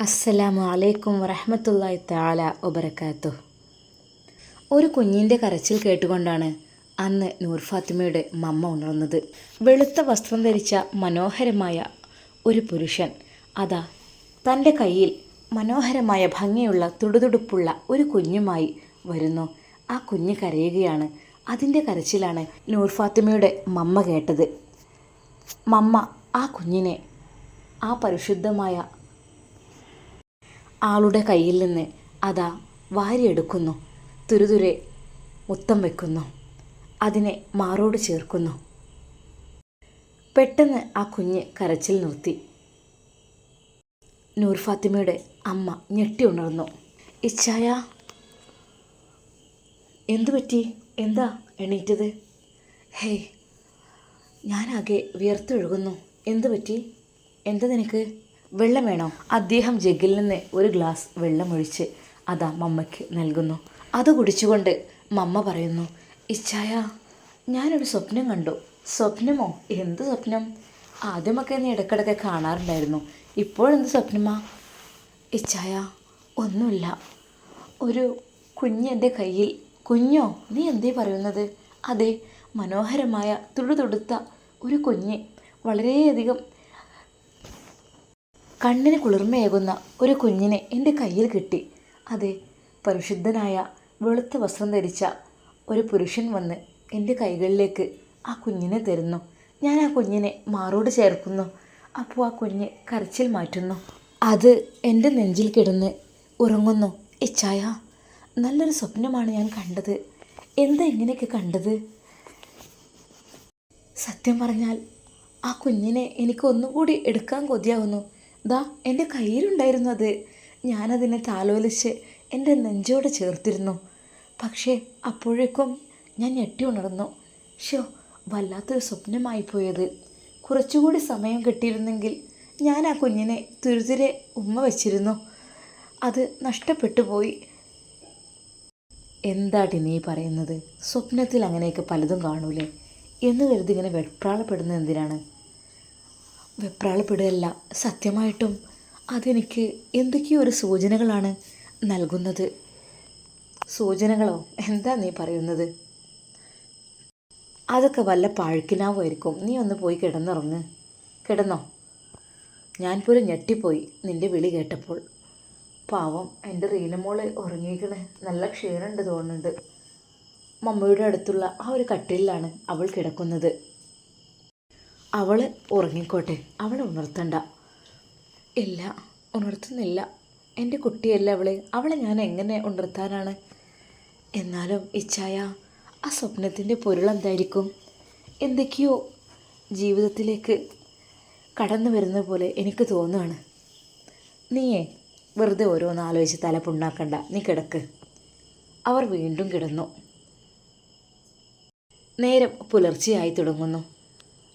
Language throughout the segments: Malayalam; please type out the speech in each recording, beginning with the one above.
അസ്സലാമു അലൈക്കും വറഹമത്തല്ലായി താല വബർക്കാത്തു ഒരു കുഞ്ഞിന്റെ കരച്ചിൽ കേട്ടുകൊണ്ടാണ് അന്ന് നൂർ ഫാത്തിമയുടെ മമ്മ ഉണർന്നത്. വെളുത്ത വസ്ത്രം ധരിച്ച മനോഹരമായ ഒരു പുരുഷൻ. അതാ തന്റെ കയ്യിൽ മനോഹരമായ ഭംഗിയുള്ള തുടുതുടുപ്പുള്ള ഒരു കുഞ്ഞുമായി വരുന്നു. ആ കുഞ്ഞ് കരയുകയാണ്. അതിന്റെ കരച്ചിലാണ് നൂർ ഫാത്തിമയുടെ മമ്മ കേട്ടത്. മമ്മ ആ കുഞ്ഞിനെ ആ പരിശുദ്ധമായ ആളുടെ കയ്യിൽ നിന്ന് അതാ വാരിയെടുക്കുന്നു തുരുതുരെ മുത്തം വെക്കുന്നു അതിനെ മാറോട് ചേർക്കുന്നു. പെട്ടെന്ന് ആ കുഞ്ഞ് കരച്ചിൽ നിർത്തി. നൂർ ഫാത്തിമയുടെ അമ്മ ഞെട്ടി ഉണർന്നു. ഇച്ഛായ എന്തു പറ്റി? എന്താ എണീറ്റത്? ഹേയ് ഞാനാകെ വിയർത്തൊഴുകുന്നു. എന്തു പറ്റി? എന്താ നിനക്ക്? വെള്ളം വേണോ? അദ്ദേഹം ജഗ്ഗിൽ നിന്ന് ഒരു ഗ്ലാസ് വെള്ളമൊഴിച്ച് അതാ മമ്മയ്ക്ക് നൽകുന്നു. അത് കുടിച്ചുകൊണ്ട് മമ്മ പറയുന്നു ഇച്ഛായ ഞാനൊരു സ്വപ്നം കണ്ടു. സ്വപ്നമോ? എന്ത് സ്വപ്നം? ആദ്യമൊക്കെ നീ ഇടയ്ക്കിടയ്ക്ക് കാണാറുണ്ടായിരുന്നു. ഇപ്പോഴെന്ത് സ്വപ്നമാ? ഇച്ഛായ ഒന്നുമില്ല. ഒരു കുഞ്ഞ് എന്റെ കയ്യിൽ. കുഞ്ഞോ? നീ എന്തേ പറയുന്നത്? അതെ മനോഹരമായ തുടുതുടുത്ത ഒരു കുഞ്ഞ്. വളരെയധികം കണ്ണിന് കുളിർമയേകുന്ന ഒരു കുഞ്ഞിനെ എന്റെ കയ്യിൽ കിട്ടി. അതെ പരിശുദ്ധനായ വെളുത്ത വസ്ത്രം ധരിച്ച ഒരു പുരുഷൻ വന്ന് എന്റെ കൈകളിലേക്ക് ആ കുഞ്ഞിനെ തരുന്നു. ഞാൻ ആ കുഞ്ഞിനെ മാറോട് ചേർക്കുന്നു. അപ്പോൾ ആ കുഞ്ഞ് കരച്ചിൽ മാറ്റുന്നു. അത് എന്റെ നെഞ്ചിൽ കിടന്ന് ഉറങ്ങുന്നു. ഇച്ചായ നല്ലൊരു സ്വപ്നമാണ് ഞാൻ കണ്ടത്. എന്താ ഇങ്ങനെയൊക്കെ കണ്ടത്? സത്യം പറഞ്ഞാൽ ആ കുഞ്ഞിനെ എനിക്ക് ഒന്നുകൂടി എടുക്കാൻ കൊതിയാവുന്നു. ദാ എന്റെ കയ്യിലുണ്ടായിരുന്നു അത്. ഞാനതിനെ താലോലിച്ച് എന്റെ നെഞ്ചോട് ചേർത്തിരുന്നു. പക്ഷേ അപ്പോഴേക്കും ഞാൻ ഞെട്ടി ഉണർന്നു. ഷോ വല്ലാത്തൊരു സ്വപ്നമായി പോയത്. കുറച്ചുകൂടി സമയം കിട്ടിയിരുന്നെങ്കിൽ ഞാൻ ആ കുഞ്ഞിനെ തുരുതിരെ ഉമ്മ വച്ചിരുന്നു. അത് നഷ്ടപ്പെട്ടു പോയി. എന്താടി നീ പറയുന്നത്? സ്വപ്നത്തിൽ അങ്ങനെയൊക്കെ പലതും കാണൂലേ? എന്ന് കരുതി ഇങ്ങനെ വെപ്രാളപ്പെടുന്നത് എന്തിനാണ്? വെപ്രാളപ്പെടുകയല്ല. സത്യമായിട്ടും അതെനിക്ക് എന്തൊക്കെയോ ഒരു സൂചനകളാണ് നൽകുന്നത്. സൂചനകളോ? എന്താ നീ പറയുന്നത്? അതൊക്കെ വല്ല പാഴ്ക്കിനാവുമായിരിക്കും നീ ഒന്ന് പോയി കിടന്നുറങ്ങ്. കിടന്നോ? ഞാൻ പോലും ഞെട്ടിപ്പോയി നിന്റെ വിളി കേട്ടപ്പോൾ. പാവം എന്റെ റീനമോൾ ഉറങ്ങിക്കണ് നല്ല ക്ഷീണമുണ്ട് തോന്നുന്നുണ്ട്. മമ്മയുടെ അടുത്തുള്ള ആ ഒരു കട്ടിലാണ് അവൾ കിടക്കുന്നത്. അവൾ ഉറങ്ങിക്കോട്ടെ. അവളെ ഉണർത്തണ്ട. ഇല്ല ഉണർത്തുന്നില്ല. എന്റെ കുട്ടിയല്ല അവളെ. അവളെ ഞാൻ എങ്ങനെ ഉണർത്താനാണ്? എന്നാലും ഇച്ഛായ ആ സ്വപ്നത്തിന്റെ പൊരുളെന്തായിരിക്കും എന്തൊക്കെയോ ജീവിതത്തിലേക്ക് കടന്നു വരുന്ന പോലെ എനിക്ക് തോന്നുകയാണ് നീയേ വെറുതെ ഓരോന്ന് ആലോചിച്ച് തല പുണ്ണാക്കണ്ട. നീ കിടക്ക്. അവർ വീണ്ടും കിടന്നു. നേരം പുലർച്ചെയായി തുടങ്ങുന്നു.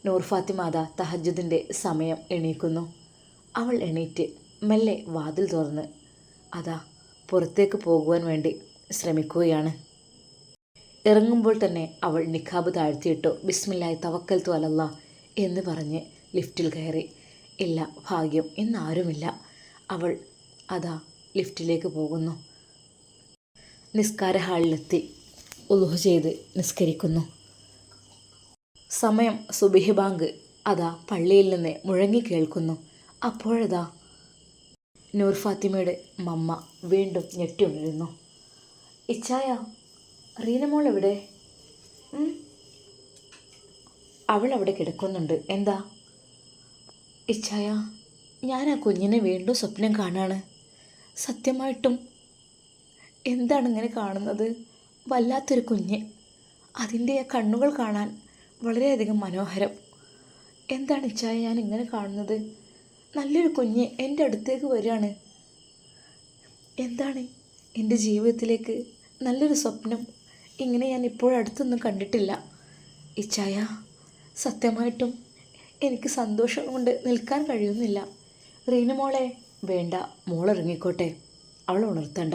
നൂർ ഫാത്തിമാത തഹജുദിന്റെ സമയം എണീക്കുന്നു. അവൾ എണീറ്റ് മെല്ലെ വാതിൽ തുറന്ന് അതാ പുറത്തേക്ക് പോകുവാൻ വേണ്ടി ശ്രമിക്കുകയാണ്. ഇറങ്ങുമ്പോൾ തന്നെ അവൾ നിഖാബ് താഴ്ത്തിയിട്ടോ ബിസ്മില്ലായി തവക്കൽ തോലല്ല എന്ന് പറഞ്ഞ് ലിഫ്റ്റിൽ കയറി. ഇല്ല ഭാഗ്യം ഇന്നാരുമില്ല. അവൾ അതാ ലിഫ്റ്റിലേക്ക് പോകുന്നു. നിസ്കാര ഹാളിലെത്തി. ഉലുഹ ചെയ്ത് നിസ്കരിക്കുന്നു. സമയം സുബിഹി ബാങ്ക് അതാ പള്ളിയിൽ നിന്ന് മുഴങ്ങി കേൾക്കുന്നു. അപ്പോഴതാ നൂർ ഫാത്തിമയുടെ മമ്മ വീണ്ടും ഞെട്ടിയുണരുന്നു. ഇച്ചായ റീനമോൾ എവിടെ? അവൾ അവിടെ കിടക്കുന്നുണ്ട്. എന്താ? ഇച്ചായ ഞാൻ ആ കുഞ്ഞിനെ വീണ്ടും സ്വപ്നം കാണാണ്. സത്യമായിട്ടും എന്താണ് ഇങ്ങനെ കാണുന്നത്? വല്ലാത്തൊരു കുഞ്ഞ്. അതിന്റെ ആ കണ്ണുകൾ കാണാൻ വളരെയധികം മനോഹരം. എന്താണ് ഇച്ചായ ഞാൻ ഇങ്ങനെ കാണുന്നത്? നല്ലൊരു കുഞ്ഞ് എന്റെ അടുത്തേക്ക് വരികയാണ്. എന്താണ് എന്റെ ജീവിതത്തിലേക്ക് നല്ലൊരു സ്വപ്നം? ഇങ്ങനെ ഞാൻ ഇപ്പോഴടുത്തൊന്നും കണ്ടിട്ടില്ല. ഇച്ചായ സത്യമായിട്ടും എനിക്ക് സന്തോഷം കൊണ്ട് നിൽക്കാൻ കഴിയുന്നില്ല. റീനു മോളെ വേണ്ട മോളിറങ്ങിക്കോട്ടെ അവൾ ഉണർത്തണ്ട.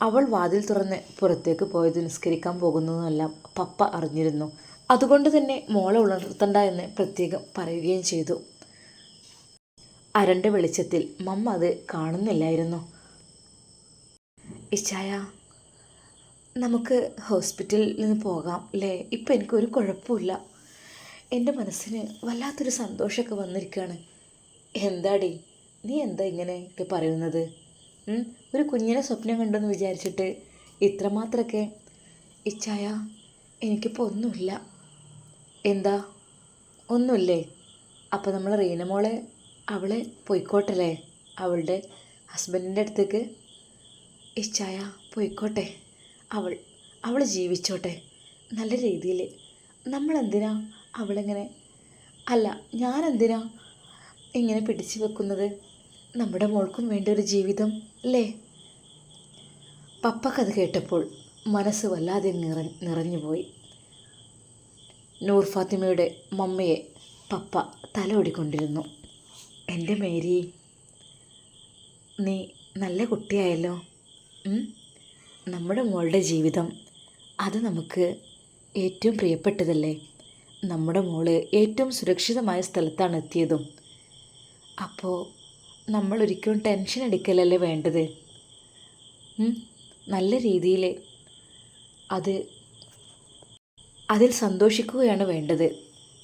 അവൾ വാതിൽ തുറന്ന് പുറത്തേക്ക് പോയത് നിസ്കരിക്കാൻ പോകുന്നതെല്ലാം പപ്പ അറിഞ്ഞിരുന്നു. അതുകൊണ്ട് തന്നെ മോളെ ഉണർത്തണ്ട എന്ന് പ്രത്യേകം പറയുകയും ചെയ്തു. അരണ്ട വെളിച്ചത്തിൽ മമ്മ അത് കാണുന്നില്ലായിരുന്നു. ഇച്ചായ നമുക്ക് ഹോസ്പിറ്റലിൽ നിന്ന് പോകാം അല്ലേ? ഇപ്പം എനിക്കൊരു കുഴപ്പമില്ല. എന്റെ മനസ്സിന് വല്ലാത്തൊരു സന്തോഷമൊക്കെ വന്നിരിക്കുകയാണ്. എന്താടി? നീ എന്താ ഇങ്ങനെയൊക്കെ പറയുന്നത്? ഒരു കുഞ്ഞിനെ സ്വപ്നം കണ്ടെന്ന് വിചാരിച്ചിട്ട് ഇത്രമാത്രമൊക്കെ ഇച്ചായ എനിക്കിപ്പോൾ ഒന്നുമില്ല. എന്താ? ഒന്നുമില്ലേ? അപ്പോൾ നമ്മൾ റീനമോളെ അവളെ പോയിക്കോട്ടല്ലേ? അവളുടെ ഹസ്ബൻഡിന്റെ അടുത്തേക്ക്? ഇച്ചായ പോയിക്കോട്ടെ. അവൾ അവൾ ജീവിച്ചോട്ടെ. നല്ല രീതിയിൽ നമ്മളെന്തിനാ അവളിങ്ങനെ? അല്ല ഞാനെന്തിനാ ഇങ്ങനെ പിടിച്ചു വെക്കുന്നത്? നമ്മുടെ മോൾക്കും വേണ്ട ഒരു ജീവിതം അല്ലേ? പപ്പക്കത് കേട്ടപ്പോൾ മനസ്സ് വല്ലാതെ നിറ നിറഞ്ഞുപോയി. നൂർ ഫാത്തിമയുടെ മമ്മയെ പപ്പ തലോടിക്കൊണ്ടിരുന്നു. എന്റെ മേരി നീ നല്ല കുട്ടിയായല്ലോ. നമ്മുടെ മോളുടെ ജീവിതം അത് നമുക്ക് ഏറ്റവും പ്രിയപ്പെട്ടതല്ലേ. നമ്മുടെ മോൾ ഏറ്റവും സുരക്ഷിതമായ സ്ഥലത്താണ് എത്തിയതും. അപ്പോൾ നമ്മൾ ഒരിക്കലും ടെൻഷൻ എടുക്കലല്ലേ വേണ്ടത് നല്ല രീതിയിൽ അത് അതിൽ സന്തോഷിക്കുകയാണ് വേണ്ടത്.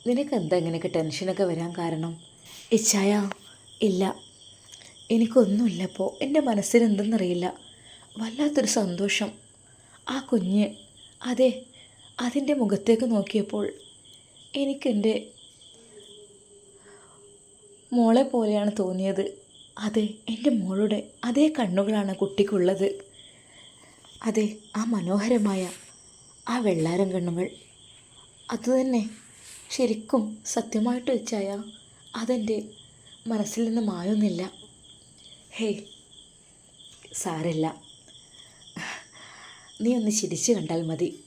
നിനക്ക് എന്താ ഇങ്ങനെയൊക്കെ ടെൻഷനൊക്കെ വരാൻ കാരണം? ഇച്ഛായ ഇല്ല. എനിക്കൊന്നുമില്ല ഇപ്പോൾ എന്റെ മനസ്സിന് എന്തെന്നറിയില്ല വല്ലാത്തൊരു സന്തോഷം. ആ കുഞ്ഞ് അതെ അതിന്റെ മുഖത്തേക്ക് നോക്കിയപ്പോൾ എനിക്കെന്റെ മോളെ പോലെയാണ് തോന്നിയത്. അതെ എന്റെ മോളുടെ അതേ കണ്ണുകളാണ് കുട്ടിക്കുള്ളത്. അതെ ആ മനോഹരമായ ആ വെള്ളാരം കണ്ണുകൾ. അതുതന്നെ ശരിക്കും സത്യമായിട്ട് വെച്ചായ അതെന്റെ മനസ്സിൽ നിന്ന് മായുന്നില്ല. ഹേയ് സാരല്ല. നീ ഒന്ന് ചിരിച്ചു കണ്ടാൽ മതി.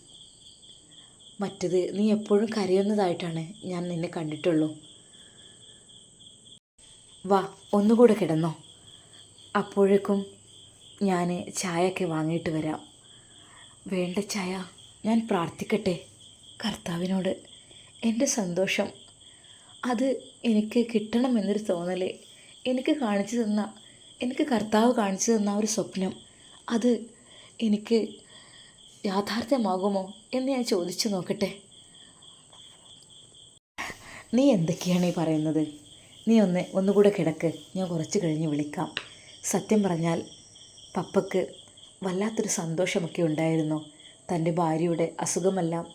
മറ്റത് നീ എപ്പോഴും കരയുന്നതായിട്ടാണ് ഞാൻ നിന്നെ കണ്ടിട്ടുള്ളൂ. വാ ഒന്നുകൂടെ കിടന്നോ. അപ്പോഴേക്കും ഞാൻ ചായയൊക്കെ വാങ്ങിയിട്ട് വരാം. വേണ്ട ചായ ഞാൻ പ്രാർത്ഥിക്കട്ടെ. കർത്താവിനോട് എന്റെ സന്തോഷം. അത് എനിക്ക് കിട്ടണമെന്നൊരു തോന്നൽ എനിക്ക് കാണിച്ചു തന്ന എനിക്ക് കർത്താവ് കാണിച്ചു തന്ന ഒരു സ്വപ്നം അത് എനിക്ക് യാഥാർത്ഥ്യമാകുമോ എന്ന് ഞാൻ ചോദിച്ചു നോക്കട്ടെ. നീ എന്തൊക്കെയാണ് ഈ പറയുന്നത്? നീ ഒന്ന് ഒന്നുകൂടെ കിടക്ക്. ഞാൻ കുറച്ച് കഴിഞ്ഞ് വിളിക്കാം. സത്യം പറഞ്ഞാൽ പപ്പയ്ക്ക് വല്ലാത്തൊരു സന്തോഷമൊക്കെ ഉണ്ടായിരുന്നു. തന്റെ ഭാര്യയുടെ അസുഖമെല്ലാം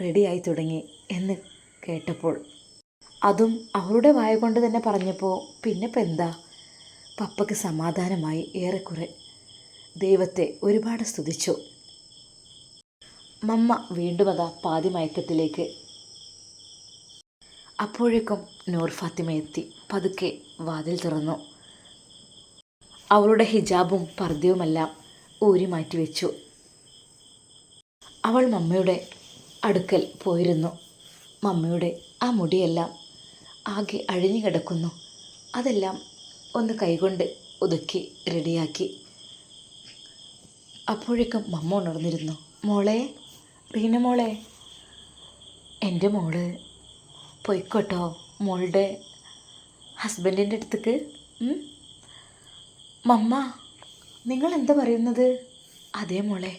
റെഡിയായി തുടങ്ങി എന്ന് കേട്ടപ്പോൾ. അതും അവരുടെ വായ കൊണ്ട് തന്നെ പറഞ്ഞപ്പോൾ പിന്നെ ഇപ്പം എന്താ? പപ്പക്ക് സമാധാനമായി ഏറെക്കുറെ ദൈവത്തെ ഒരുപാട് സ്തുതിച്ചു. മമ്മ വീണ്ടും അതാ പാതി മയക്കത്തിലേക്ക് അപ്പോഴേക്കും നൂർ ഫാത്തിമ എത്തി. പതുക്കെ വാതിൽ തുറന്നു. അവളുടെ ഹിജാബും പർദ്ദയുമെല്ലാം ഊരി മാറ്റി വെച്ചു. അവൾ മമ്മയുടെ അടുക്കൽ പോയിരുന്നു. മമ്മയുടെ ആ മുടിയെല്ലാം ആകെ അഴിഞ്ഞു കിടക്കുന്നു. അതെല്ലാം ഒന്ന് കൈകൊണ്ട് ഒതുക്കി റെഡിയാക്കി. അപ്പോഴേക്കും മമ്മ ഉണർന്നിരുന്നു. മോളെ റീന മോളെ എന്റെ മോൾ പോയിക്കോട്ടോ. മോളുടെ ഹസ്ബൻഡിന്റെ അടുത്തേക്ക്? മമ്മ നിങ്ങൾ എന്താ പറയുന്നത്? അതേ മോളെ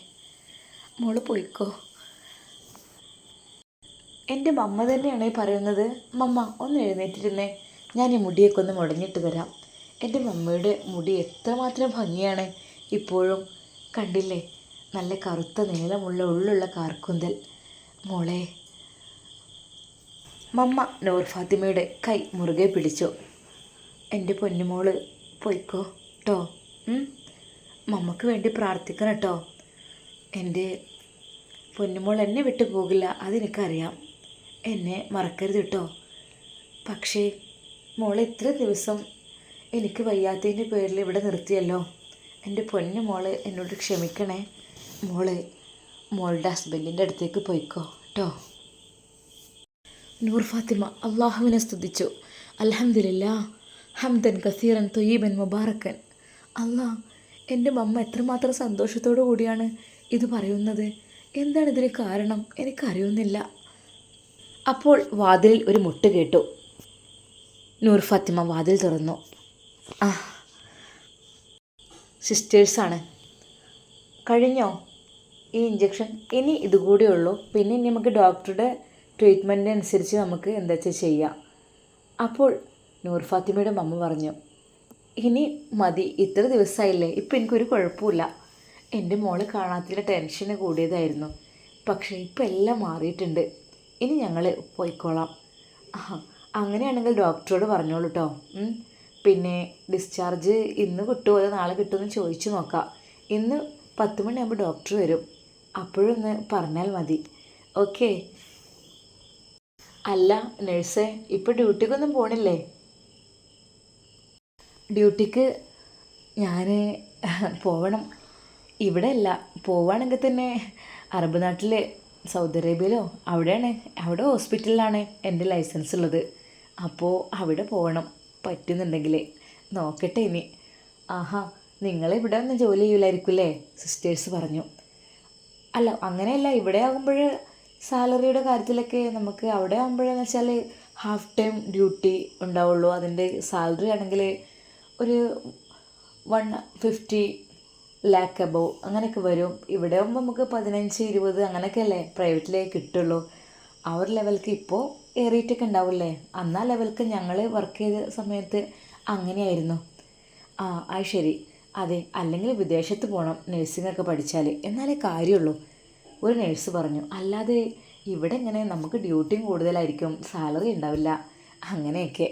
മോൾ പോയിക്കോ. എന്റെ മമ്മ തന്നെയാണ് ഈ പറയുന്നത്. മമ്മ ഒന്ന് എഴുന്നേറ്റിരുന്നേ. ഞാൻ ഈ മുടിയൊക്കെ ഒന്ന് മുടഞ്ഞിട്ട് തരാം എന്റെ മമ്മയുടെ മുടി എത്രമാത്രം ഭംഗിയാണ്. ഇപ്പോഴും കണ്ടില്ലേ നല്ല കറുത്ത നീളമുള്ള ഉള്ളുള്ള കാർക്കുന്തൽ. മോളെ മമ്മ നൂർ ഫാത്തിമയുടെ കൈ മുറുകെ പിടിച്ചു. എന്റെ പൊന്നുമോൾ പോയിക്കോ കേട്ടോ മമ്മക്ക് വേണ്ടി പ്രാർത്ഥിക്കണം കേട്ടോ എന്റെ പൊന്നുമോൾ എന്നെ വിട്ടു പോകില്ല അതെനിക്കറിയാം. എന്നെ മറക്കരുത് കേട്ടോ പക്ഷേ മോളെ ഇത്ര ദിവസം എനിക്ക് വയ്യാത്തതിന്റെ പേരിൽ ഇവിടെ നിർത്തിയല്ലോ. എന്റെ പൊന്നു മോൾ എന്നോട് ക്ഷമിക്കണേ. മോൾ മോളുടെ ഹസ്ബൻഡിന്റെ അടുത്തേക്ക് പോയിക്കോ കേട്ടോ നൂർ ഫാത്തിമ അള്ളാഹുവിനെ സ്തുതിച്ചു. അലഹമില്ല ഹംദൻ കസീറൻ തൊയ്യീബൻ മുബാറക്കൻ. അള്ളാ എന്റെ മമ്മ എത്രമാത്രം സന്തോഷത്തോടു കൂടിയാണ് ഇത് പറയുന്നത്. എന്താണ് ഇതിന് കാരണം? എനിക്കറിയുന്നില്ല. അപ്പോൾ വാതിലിൽ ഒരു മുട്ട് കേട്ടു. നൂർ ഫാത്തിമ വാതിൽ തുറന്നു. ആ സിസ്റ്റേഴ്സാണ്. കഴിഞ്ഞോ? ഈ ഇഞ്ചക്ഷൻ ഇനി ഇതുകൂടെ ഉള്ളൂ. പിന്നെ ഇനി നമുക്ക് ഡോക്ടറുടെ ട്രീറ്റ്മെന്റ് അനുസരിച്ച് നമുക്ക് എന്താ വെച്ചാൽ ചെയ്യാം. അപ്പോൾ നൂർ ഫാത്തിമയുടെ മമ്മ പറഞ്ഞു ഇനി മതി ഇത്ര ദിവസമായില്ലേ ഇപ്പം എനിക്കൊരു കുഴപ്പമില്ല. എന്റെ മോൾ കാണാത്തതിന്റെ ടെൻഷന് കൂടിയതായിരുന്നു. പക്ഷേ ഇപ്പം എല്ലാം മാറിയിട്ടുണ്ട്. ഇനി ഞങ്ങൾ പോയിക്കോളാം. ആ അങ്ങനെയാണെങ്കിൽ ഡോക്ടറോട് പറഞ്ഞോളൂ കേട്ടോ പിന്നെ ഡിസ്ചാർജ് ഇന്ന് കിട്ടുമോ അതോ നാളെ കിട്ടുമെന്ന് ചോദിച്ചു നോക്കാം. ഇന്ന് പത്ത് മണിയാകുമ്പോൾ ഡോക്ടർ വരും. അപ്പോഴൊന്ന് പറഞ്ഞാൽ മതി. ഓക്കെ അല്ല നഴ്സേ ഇപ്പോൾ ഡ്യൂട്ടിക്കൊന്നും പോണില്ലേ? ഡ്യൂട്ടിക്ക് ഞാൻ പോവണം. ഇവിടെ അല്ല പോവുകയാണെങ്കിൽ തന്നെ അറബ് നാട്ടിൽ സൗദി അറേബ്യയിലോ അവിടെയാണ്. അവിടെ ഹോസ്പിറ്റലിലാണ് എന്റെ ലൈസൻസ് ഉള്ളത്. അപ്പോൾ അവിടെ പോകണം പറ്റുന്നുണ്ടെങ്കിൽ നോക്കട്ടെ ഇനി. ആഹാ നിങ്ങളിവിടെ ഒന്നും ജോലി ചെയ്യില്ലായിരിക്കില്ലേ സിസ്റ്റേഴ്സ് പറഞ്ഞു. അല്ല അങ്ങനെയല്ല ഇവിടെ ആകുമ്പോൾ സാലറിയുടെ കാര്യത്തിലൊക്കെ നമുക്ക് അവിടെ ആകുമ്പോഴെന്ന് വെച്ചാൽ ഹാഫ് ടൈം ഡ്യൂട്ടി ഉണ്ടാവുള്ളൂ. അതിന്റെ സാലറി ആണെങ്കിൽ ഒരു വൺ ഫിഫ്റ്റി ലാക്ക് അബവ് അങ്ങനെയൊക്കെ വരും. ഇവിടെ ആകുമ്പോൾ നമുക്ക് പതിനഞ്ച് ഇരുപത് അങ്ങനെയൊക്കെ അല്ലേ പ്രൈവറ്റിലേ കിട്ടുള്ളൂ. ആ ഒരു ലെവൽക്ക് ഇപ്പോൾ ഏറിയിട്ടൊക്കെ ഉണ്ടാവില്ലേ? അന്ന് ആ ലെവൽക്ക് ഞങ്ങൾ വർക്ക് ചെയ്ത സമയത്ത് അങ്ങനെയായിരുന്നു. ആ അത് ശരി. അതെ അല്ലെങ്കിൽ വിദേശത്ത് പോകണം നഴ്സിംഗ് ഒക്കെ പഠിച്ചാൽ എന്നാലേ കാര്യമുള്ളൂ. ഒരു നേഴ്സ് പറഞ്ഞു അല്ലാതെ ഇവിടെ ഇങ്ങനെ നമുക്ക് ഡ്യൂട്ടിയും കൂടുതലായിരിക്കും? സാലറി ഉണ്ടാവില്ല. അങ്ങനെയൊക്കെ.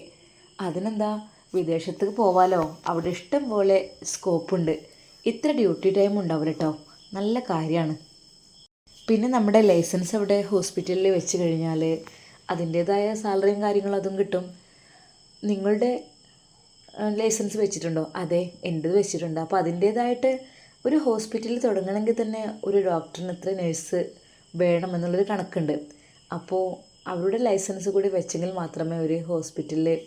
അതിനെന്താ? വിദേശത്തേക്ക് പോവാലോ? അവിടെ ഇഷ്ടം പോലെ സ്കോപ്പുണ്ട് ഇത്ര ഡ്യൂട്ടി ടൈം ഉണ്ടാവില്ല കേട്ടോ നല്ല കാര്യമാണ്. പിന്നെ നമ്മുടെ ലൈസൻസ് അവിടെ ഹോസ്പിറ്റലിൽ വെച്ച് കഴിഞ്ഞാൽ അതിന്റേതായ സാലറിയും കാര്യങ്ങളും അതും കിട്ടും. നിങ്ങളുടെ ലൈസൻസ് വെച്ചിട്ടുണ്ടോ? അതെ എന്റെത് വെച്ചിട്ടുണ്ട്. അപ്പോൾ അതിന്റേതായിട്ട് ഒരു ഹോസ്പിറ്റലിൽ തുടങ്ങണമെങ്കിൽ തന്നെ ഒരു ഡോക്ടറിന് ഇത്ര നേഴ്സ് വേണമെന്നുള്ളൊരു കണക്കുണ്ട്. അപ്പോൾ അവരുടെ ലൈസൻസ് കൂടി വെച്ചെങ്കിൽ മാത്രമേ ഒരു ഹോസ്പിറ്റലിൽ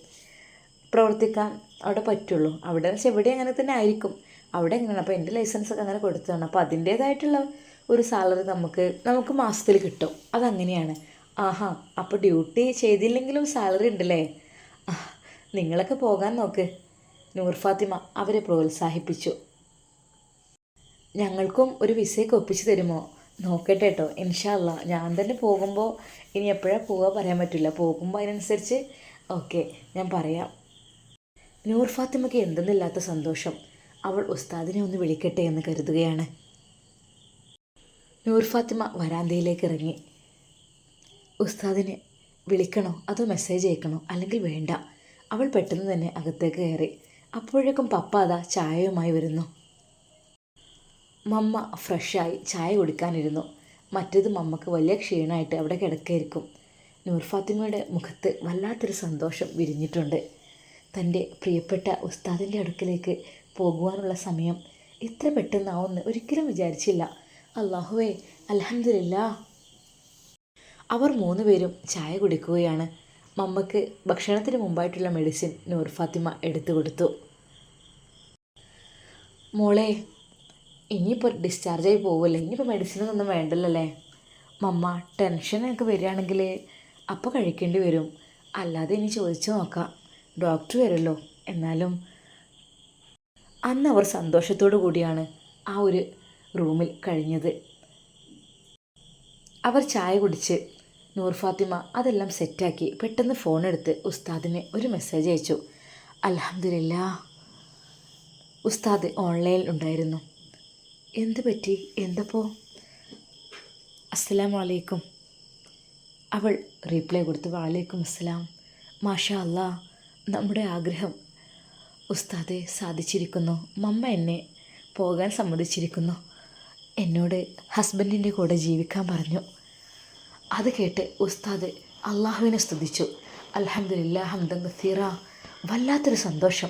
പ്രവർത്തിക്കാൻ അവിടെ പറ്റുള്ളൂ. അവിടെ വെച്ചാൽ ഇവിടെ അങ്ങനെ തന്നെ ആയിരിക്കും. അവിടെ എങ്ങനെയാണ്? അപ്പോൾ എന്റെ ലൈസൻസ് ഒക്കെ അങ്ങനെ കൊടുത്തതാണ്. അപ്പോൾ അതിന്റേതായിട്ടുള്ള ഒരു സാലറി നമുക്ക് നമുക്ക് മാസത്തിൽ കിട്ടും. അതങ്ങനെയാണ്. ആഹാ അപ്പോൾ ഡ്യൂട്ടി ചെയ്തില്ലെങ്കിലും സാലറി ഉണ്ടല്ലേ? നിങ്ങളൊക്കെ പോകാൻ നോക്ക്. നൂർ ഫാത്തിമ അവരെ പ്രോത്സാഹിപ്പിച്ചു. ഞങ്ങൾക്കും ഒരു വിസയൊക്കെ ഒപ്പിച്ച് തരുമോ? നോക്കട്ടെ കേട്ടോ ഇൻഷാല്ല ഞാൻ തന്നെ പോകുമ്പോൾ ഇനി എപ്പോഴാ പോവുക പറയാൻ പറ്റില്ല പോകുമ്പോൾ അതിനനുസരിച്ച്. ഓക്കെ ഞാൻ പറയാം. നൂർ ഫാത്തിമയ്ക്ക് എന്തെന്നില്ലാത്ത സന്തോഷം. അവൾ ഉസ്താദിനെ ഒന്ന് വിളിക്കട്ടെ എന്ന് കരുതുകയാണ്. നൂർ ഫാത്തിമ വരാന്തയിലേക്ക് ഇറങ്ങി. ഉസ്താദിനെ വിളിക്കണോ അതോ മെസ്സേജ് അയക്കണോ? അല്ലെങ്കിൽ വേണ്ട. അവൾ പെട്ടെന്ന് തന്നെ അകത്തേക്ക് കയറി. അപ്പോഴേക്കും പപ്പ അതാ ചായയുമായി വരുന്നു. മമ്മ ഫ്രഷായി ചായ കുടിക്കാനിരുന്നു. മറ്റേത് മമ്മക്ക് വലിയ ക്ഷീണമായിട്ട് അവിടെ കിടക്കായിരിക്കും നൂർഫാത്തിമയുടെ മുഖത്ത് വല്ലാത്തൊരു സന്തോഷം വിരിഞ്ഞിട്ടുണ്ട്. തന്റെ പ്രിയപ്പെട്ട ഉസ്താദിന്റെ അടുക്കലേക്ക് പോകുവാനുള്ള സമയം ഇത്ര പെട്ടെന്നാവുമെന്ന് ഒരിക്കലും വിചാരിച്ചില്ല. അള്ളാഹുവേ അലഹമില്ല അവർ മൂന്ന് പേരും ചായ കുടിക്കുകയാണ്. മമ്മക്ക് ഭക്ഷണത്തിന് മുമ്പായിട്ടുള്ള മെഡിസിൻ നൂർ ഫാത്തിമ എടുത്തു കൊടുത്തു മോളെ ഇനിയിപ്പോൾ ഡിസ്ചാർജ് ആയി പോവല്ലേ? ഇനിയിപ്പോൾ മെഡിസിനൊന്നും വേണ്ടല്ലേ മമ്മ ടെൻഷനൊക്കെ വരികയാണെങ്കിൽ അപ്പോൾ കഴിക്കേണ്ടി വരും. അല്ലാതെ ഇനി ചോദിച്ചു നോക്കാം. ഡോക്ടർ വരുമല്ലോ. എന്നാലും അന്ന് അവർ സന്തോഷത്തോടു കൂടിയാണ് ആ ഒരു റൂമിൽ കഴിഞ്ഞത്. അവർ ചായ കുടിച്ച് നൂർ ഫാത്തിമ അതെല്ലാം സെറ്റാക്കി പെട്ടെന്ന് ഫോൺ എടുത്ത് ഉസ്താദിന് ഒരു മെസ്സേജ് അയച്ചു. അലഹമില്ല ഉസ്താദ് ഓൺലൈനിൽ ഉണ്ടായിരുന്നു. എന്ത് പറ്റി? എന്തപ്പോ? അസ്സലാം വലൈക്കും അവൾ റീപ്ലൈ കൊടുത്തു വാലേക്കും അസ്സലാം. മാഷാ അല്ലാ നമ്മുടെ ആഗ്രഹം ഉസ്താദെ സാധിച്ചിരിക്കുന്നു. മമ്മ എന്നെ പോകാൻ സമ്മതിച്ചിരിക്കുന്നു. എന്നോട് ഹസ്ബൻഡിന്റെ കൂടെ ജീവിക്കാൻ പറഞ്ഞു. അത് കേട്ട് ഉസ്താദ് അള്ളാഹുവിനെ സ്തുതിച്ചു. അലഹമില്ല ഹംദൻ ഗസീറ വല്ലാത്തൊരു സന്തോഷം.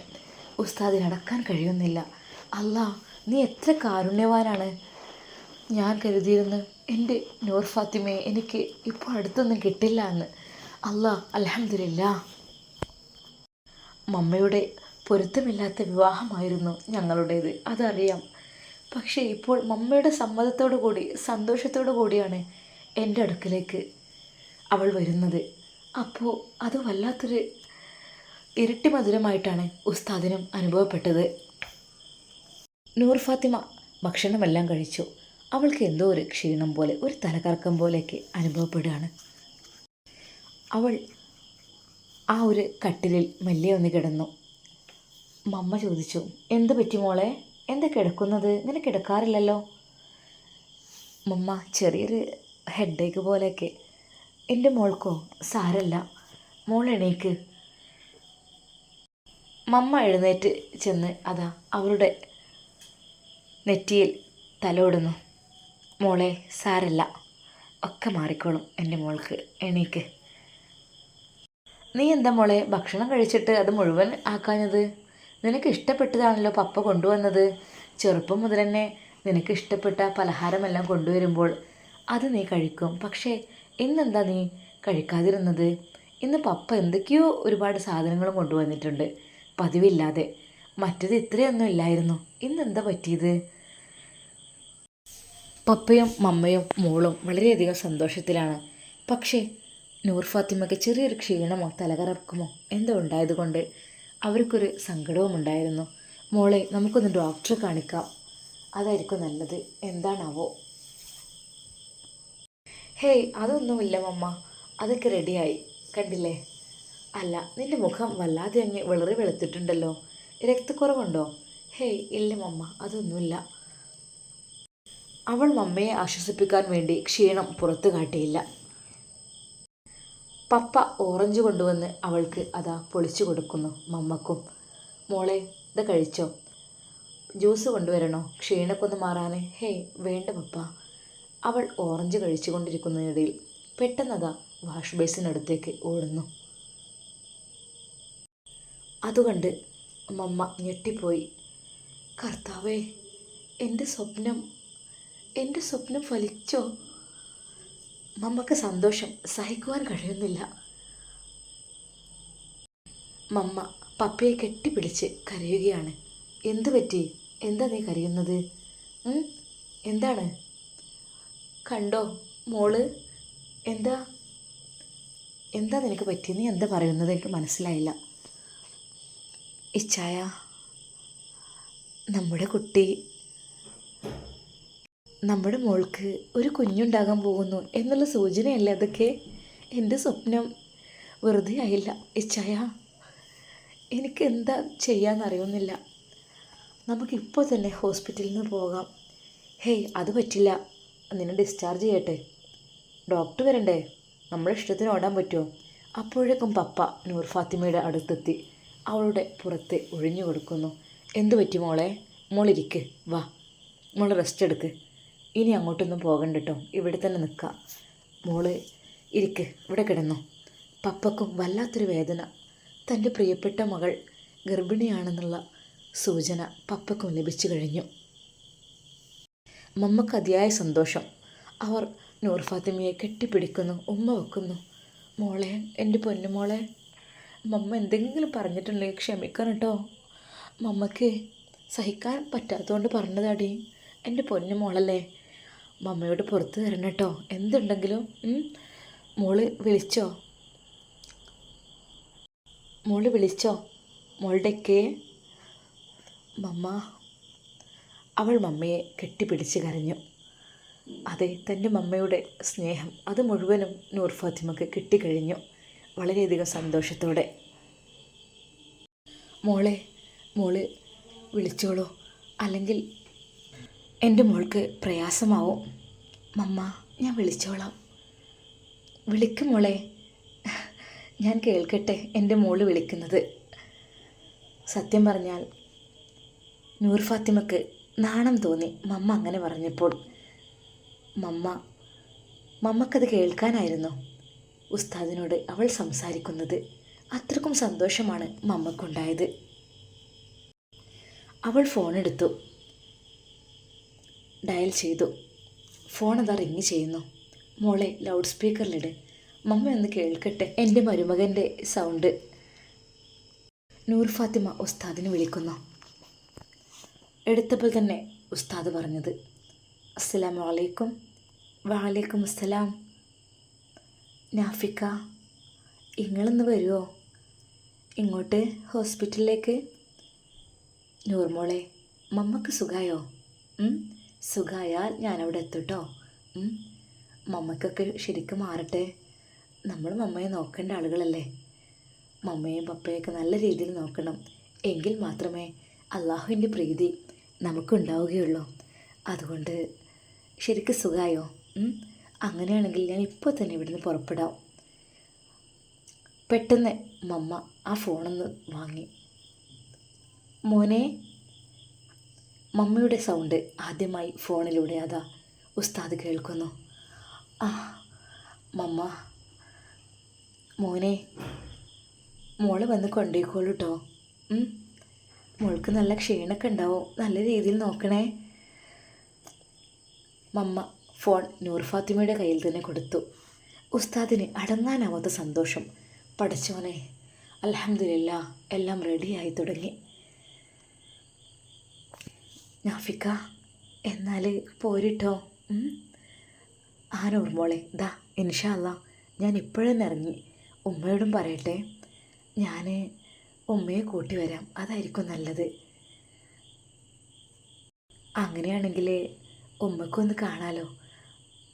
ഉസ്താദിന് അടക്കാൻ കഴിയുന്നില്ല. അല്ലാ നീ എത്ര കാരുണ്യവാനാണ്? ഞാൻ കരുതിയിരുന്നു എന്റെ നൂർ ഫാത്തിമയെ എനിക്ക് ഇപ്പോൾ അടുത്തൊന്നും കിട്ടില്ല എന്ന്. അല്ലാ അൽഹംദുലില്ലാ. മമ്മയുടെ പൊരുത്തമില്ലാത്ത വിവാഹമായിരുന്നു ഞങ്ങളുടേത് അതറിയാം. പക്ഷേ ഇപ്പോൾ മമ്മയുടെ സമ്മതത്തോടു കൂടി സന്തോഷത്തോടു കൂടിയാണ് എന്റെ അടുക്കലേക്ക് അവൾ വരുന്നത്. അപ്പോൾ അത് വല്ലാത്തൊരു ഇരട്ടി മധുരമായിട്ടാണ് ഉസ്താദിനും അനുഭവപ്പെട്ടത്. നൂർ ഫാത്തിമ ഭക്ഷണമെല്ലാം കഴിച്ചു. അവൾക്ക് എന്തോ ഒരു ക്ഷീണം പോലെ ഒരു തലകറക്കം പോലെയൊക്കെ അനുഭവപ്പെടുകയാണ്. അവൾ ആ ഒരു കട്ടിലിൽ മെല്ലെ ഒന്ന് കിടന്നു. മമ്മ ചോദിച്ചു എന്ത് പറ്റി മോളെ? എന്താ കിടക്കുന്നത്? ഇങ്ങനെ കിടക്കാറില്ലല്ലോ? മമ്മ ചെറിയൊരു ഹെഡേക്ക് പോലെയൊക്കെ എന്റെ മോൾക്കോ? സാരല്ല. മോൾ എണീക്ക്. മമ്മ എഴുന്നേറ്റ് ചെന്ന് അതാ അവളുടെ നെറ്റിയിൽ തലോടുന്നു. മോളെ സാരല്ല. ഒക്കെ മാറിക്കോളും എന്റെ മോൾക്ക് എണീക്ക്. നീ എന്താ മോളെ ഭക്ഷണം കഴിച്ചിട്ട് അത് മുഴുവൻ ആക്കാഞ്ഞത്? നിനക്ക് ഇഷ്ടപ്പെട്ടതാണല്ലോ പപ്പ കൊണ്ടുവന്നത്. ചെറുപ്പം മുതൽ തന്നെ നിനക്ക് ഇഷ്ടപ്പെട്ട പലഹാരമെല്ലാം കൊണ്ടുവരുമ്പോൾ അത് നീ കഴിക്കും. പക്ഷേ ഇന്നെന്താ നീ കഴിക്കാതിരുന്നത്? ഇന്ന് പപ്പ എന്തൊക്കെയോ ഒരുപാട് സാധനങ്ങളും കൊണ്ടുവന്നിട്ടുണ്ട്. പതിവില്ലാതെ. മറ്റത് ഇത്രയൊന്നും ഇല്ലായിരുന്നു. ഇന്നെന്താ പറ്റിയത്? പപ്പയും മമ്മയും മോളും വളരെയധികം സന്തോഷത്തിലാണ്. പക്ഷേ നൂർ ഫാത്തിമയ്ക്ക് ചെറിയൊരു ക്ഷീണമോ തലകറക്കുമോ എന്തോ ഉണ്ടായതുകൊണ്ട് അവർക്കൊരു സങ്കടവും ഉണ്ടായിരുന്നു. മോളെ നമുക്കൊന്ന് ഡോക്ടറെ കാണിക്കാം. അതായിരിക്കും നല്ലത്. എന്താണാവോ? ഹേയ് അതൊന്നുമില്ല മമ്മ. അതൊക്കെ റെഡിയായി. കണ്ടില്ലേ? അല്ല നിന്റെ മുഖം വല്ലാതെ അങ്ങ് വളരെ വെളുത്തിട്ടുണ്ടല്ലോ. രക്തക്കുറവുണ്ടോ? ഹേയ് ഇല്ല മമ്മ അതൊന്നുമില്ല. അവൾ മമ്മയെ ആശ്വസിപ്പിക്കാൻ വേണ്ടി ക്ഷീണം പുറത്തു കാട്ടിയില്ല. പപ്പ ഓറഞ്ച് കൊണ്ടുവന്ന് അവൾക്ക് അതാ പൊളിച്ചു കൊടുക്കുന്നു മമ്മക്കും. മോളെ ഇത് കഴിച്ചോ? ജ്യൂസ് കൊണ്ടുവരണോ? ക്ഷീണക്കൊന്ന് മാറാൻ ഹേയ് വേണ്ട പപ്പ. അവൾ ഓറഞ്ച് കഴിച്ചു കൊണ്ടിരിക്കുന്നതിനിടയിൽ പെട്ടെന്നതാ വാഷ് ബേസിനടുത്തേക്ക് ഓടുന്നു. അതുകൊണ്ട് മമ്മ ഞെട്ടിപ്പോയി. കർത്താവേ എന്റെ സ്വപ്നം എന്റെ സ്വപ്നം ഫലിച്ചോ? മമ്മക്ക് സന്തോഷം സഹിക്കുവാൻ കഴിയുന്നില്ല. മമ്മ പപ്പയെ കെട്ടിപ്പിടിച്ച് കരയുകയാണ്. എന്തു പറ്റി? എന്താ നീ കരയുന്നത്? എന്താണ്? കണ്ടോ മോൾ? എന്താ? എന്താ നിനക്ക് പറ്റി നീ എന്താ പറയുന്നത്? എനിക്ക് മനസ്സിലായില്ല. ഇച്ചായ നമ്മുടെ കുട്ടി നമ്മുടെ മോൾക്ക് ഒരു കുഞ്ഞുണ്ടാകാൻ പോകുന്നു എന്നുള്ള സൂചനയല്ലേ അതൊക്കെ? എന്റെ സ്വപ്നം വെറുതെ ആയില്ല ഇച്ചായ. എനിക്ക് എന്താ ചെയ്യാന്നറിയുന്നില്ല. നമുക്കിപ്പോൾ തന്നെ ഹോസ്പിറ്റലിൽ നിന്ന് പോകാം. ഹേയ് അത് പറ്റില്ല. നിന്നെ ഡിസ്ചാർജ് ചെയ്യട്ടെ. ഡോക്ടർ വരണ്ടേ? നമ്മുടെ ഇഷ്ടത്തിന് ഓടാൻ പറ്റുമോ? അപ്പോഴേക്കും പപ്പ നൂർ ഫാത്തിമയുടെ അടുത്തെത്തി. അവളുടെ പുറത്ത് ഒഴിഞ്ഞു കൊടുക്കുന്നു. എന്തു പറ്റി മോളെ? മോളിരിക്ക്. വാ. മോൾ റെസ്റ്റ് എടുക്ക്. ഇനി അങ്ങോട്ടൊന്നും പോകണ്ട കേട്ടോ ഇവിടെ തന്നെ നിൽക്കുക മോൾ ഇരിക്ക്. ഇവിടെ കിടന്നു. പപ്പക്കും വല്ലാത്തൊരു വേദന. തന്റെ പ്രിയപ്പെട്ട മകൾ ഗർഭിണിയാണെന്നുള്ള സൂചന പപ്പക്കും ലഭിച്ചു കഴിഞ്ഞു. മമ്മക്ക് അതിയായ സന്തോഷം. അവർ നൂർ ഫാത്തിമയെ കെട്ടിപ്പിടിക്കുന്നു ഉമ്മ വെക്കുന്നു. മോളെ എന്റെ പൊന്നുമോളെ മമ്മ എന്തെങ്കിലും പറഞ്ഞിട്ടുണ്ടെങ്കിൽ ക്ഷമിക്കണം കേട്ടോ. മമ്മക്ക് സഹിക്കാൻ പറ്റാത്തതുകൊണ്ട് പറഞ്ഞതാടി. എന്റെ പൊന്നു മോളല്ലേ മമ്മയോട് പുറത്ത് തരണം കേട്ടോ എന്തുണ്ടെങ്കിലും മോൾ വിളിച്ചോ? മോൾ വിളിച്ചോ? മോളുടെയൊക്കെ? മമ്മ അവൾ മമ്മയെ കെട്ടിപ്പിടിച്ച് കരഞ്ഞു. അതെ തന്റെ മമ്മയുടെ സ്നേഹം അത് മുഴുവനും നൂർ ഫാത്തിമക്ക് കിട്ടിക്കഴിഞ്ഞു. വളരെയധികം സന്തോഷത്തോടെ. മോളെ മോൾ വിളിച്ചോളൂ. അല്ലെങ്കിൽ എന്റെ മോൾക്ക് പ്രയാസമാവും. മമ്മ ഞാൻ വിളിച്ചോളാം. വിളിക്കും മോളെ. ഞാൻ കേൾക്കട്ടെ എന്റെ മോൾ വിളിക്കുന്നത്. സത്യം പറഞ്ഞാൽ നൂർ ഫാത്തിമക്ക് നാണം തോന്നി മമ്മ അങ്ങനെ പറഞ്ഞപ്പോൾ. മമ്മ മമ്മക്കത് കേൾക്കാനായിരുന്നു ഉസ്താദിനോട് അവൾ സംസാരിക്കുന്നത്. അത്രക്കും സന്തോഷമാണ് മമ്മക്കുണ്ടായത്. അവൾ ഫോൺ എടുത്തു ഡയൽ ചെയ്തു. ഫോൺ അതാ റിങ് ചെയ്യുന്നു? മോളെ ലൗഡ് സ്പീക്കറിലിട്. മമ്മ ഒന്ന് കേൾക്കട്ടെ. എന്റെ മരുമകന്റെ സൗണ്ട്. നൂർ ഫാത്തിമ ഉസ്താദിനെ വിളിക്കുന്നു. എടുത്തപ്പോൾ തന്നെ ഉസ്താദ് പറഞ്ഞത് അസ്സലാമു അലൈക്കും. വാലൈക്കും അസ്സലാം. നാഫിക്ക ഇങ്ങളൊന്ന് വരുമോ ഇങ്ങോട്ട് ഹോസ്പിറ്റലിലേക്ക്. നൂർമോളെ മമ്മക്ക് സുഖായോ? ഉം? സുഖായാൽ ഞാനവിടെ എത്തുട്ടോ. കേട്ടോ മമ്മക്കൊക്കെ ശരിക്കും മാറട്ടെ. നമ്മൾ മമ്മയെ നോക്കേണ്ട ആളുകളല്ലേ? മമ്മയും പപ്പയൊക്കെ നല്ല രീതിയിൽ നോക്കണം. എങ്കിൽ മാത്രമേ അള്ളാഹുവിന്റെ പ്രീതി നമുക്കുണ്ടാവുകയുള്ളൂ. അതുകൊണ്ട് ശരിക്കും സുഖമായോ അങ്ങനെയാണെങ്കിൽ ഞാൻ ഇപ്പോൾ തന്നെ ഇവിടുന്ന് പുറപ്പെടാം. പെട്ടെന്ന് മമ്മ ആ ഫോണൊന്ന് വാങ്ങി. മോനെ മമ്മയുടെ സൗണ്ട് ആദ്യമായി ഫോണിലൂടെ അതാ ഉസ്താദ് കേൾക്കുന്നു. ആ മമ്മ മോനെ മോൾ വന്ന് കൊണ്ടേക്കോളൂട്ടോ കേട്ടോ മോൾക്ക് നല്ല ക്ഷീണമൊക്കെ ഉണ്ടാവും. നല്ല രീതിയിൽ നോക്കണേ. മമ്മ ഫോൺ നൂർ ഫാത്തിമയുടെ കയ്യിൽ തന്നെ കൊടുത്തു. ഉസ്താദിന് അടങ്ങാനാവാത്ത സന്തോഷം. പഠിച്ചോനെ അലഹമില്ല എല്ലാം റെഡിയായി തുടങ്ങി. നാഫിക്ക എന്നാൽ പോരിട്ടോ? ആ നോർമോളെ ദാ ഇൻഷാല്ല ഞാൻ ഇപ്പോഴെന്ന് ഇറങ്ങി. ഉമ്മയോടും പറയട്ടെ. ഞാൻ ഉമ്മയെ കൂട്ടി വരാം. അതായിരിക്കും നല്ലത്. അങ്ങനെയാണെങ്കിൽ ഉമ്മക്കൊന്ന് കാണാലോ.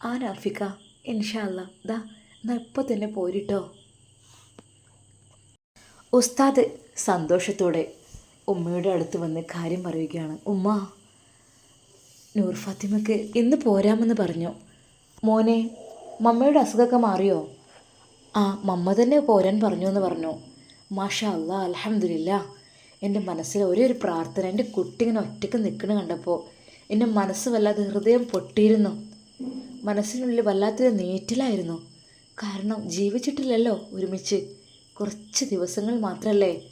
ആ നാഫിക്ക ഇൻഷാല്ല ദാ എന്നാൽ ഇപ്പോൾ തന്നെ പോരിട്ടോ. ഉസ്താദ് സന്തോഷത്തോടെ ഉമ്മയുടെ അടുത്ത് വന്ന് കാര്യം പറയുകയാണ്. ഉമ്മ നൂർ ഫാത്തിമക്ക് ഇന്ന് പോരാമെന്ന് പറഞ്ഞു. മോനെ മമ്മയുടെ അസുഖമൊക്കെ മാറിയോ? ആ മമ്മ തന്നെ പോരാൻ പറഞ്ഞു എന്ന് പറഞ്ഞു. മാഷ അല്ല അലഹമില്ല എന്റെ മനസ്സിൽ ഒരേ ഒരു പ്രാർത്ഥന എന്റെ കുട്ടി ഇങ്ങനെ ഒറ്റയ്ക്ക് നിൽക്കണ കണ്ടപ്പോൾ എന്റെ മനസ്സ് വല്ലാതെ ഹൃദയം പൊട്ടിയിരുന്നു. മനസ്സിനുള്ളിൽ വല്ലാത്തൊരു നീറ്റിലായിരുന്നു. കാരണം ജീവിച്ചിട്ടില്ലല്ലോ ഒരുമിച്ച്. കുറച്ച് ദിവസങ്ങൾ മാത്രമല്ലേ